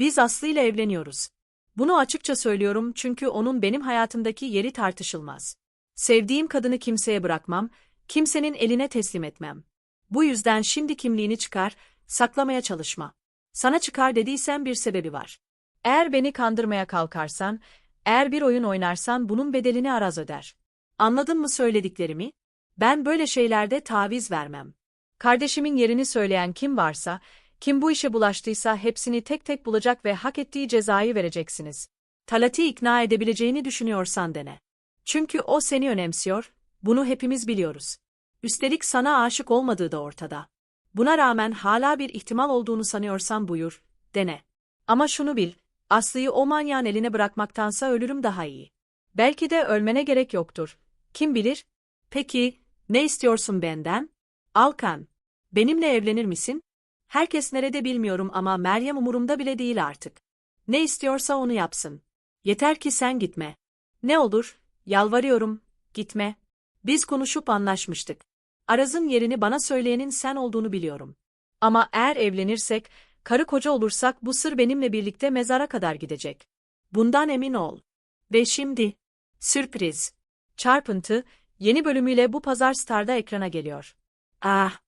Biz Aslı ile evleniyoruz. Bunu açıkça söylüyorum çünkü onun benim hayatımdaki yeri tartışılmaz. Sevdiğim kadını kimseye bırakmam, kimsenin eline teslim etmem. Bu yüzden şimdi kimliğini çıkar, saklamaya çalışma. Sana çıkar dediysem bir sebebi var. Eğer beni kandırmaya kalkarsan, eğer bir oyun oynarsan bunun bedelini Araz öder. Anladın mı söylediklerimi? Ben böyle şeylerde taviz vermem. Kardeşimin yerini söyleyen kim varsa, kim bu işe bulaştıysa hepsini tek tek bulacak ve hak ettiği cezayı vereceksiniz. Talat'i ikna edebileceğini düşünüyorsan dene. Çünkü o seni önemsiyor, bunu hepimiz biliyoruz. Üstelik sana aşık olmadığı da ortada. Buna rağmen hala bir ihtimal olduğunu sanıyorsan buyur, dene. Ama şunu bil, Aslı'yı o manyağın eline bırakmaktansa ölürüm daha iyi. Belki de ölmene gerek yoktur. Kim bilir? Peki, ne istiyorsun benden? Alkan, benimle evlenir misin? Herkes nerede bilmiyorum ama Meryem umurumda bile değil artık. Ne istiyorsa onu yapsın. Yeter ki sen gitme. Ne olur, yalvarıyorum, gitme. Biz konuşup anlaşmıştık. Araz'ın yerini bana söyleyenin sen olduğunu biliyorum. Ama eğer evlenirsek, karı koca olursak bu sır benimle birlikte mezara kadar gidecek. Bundan emin ol. Ve şimdi, sürpriz. Çarpıntı, yeni bölümüyle bu pazar Star'da ekrana geliyor. Ah,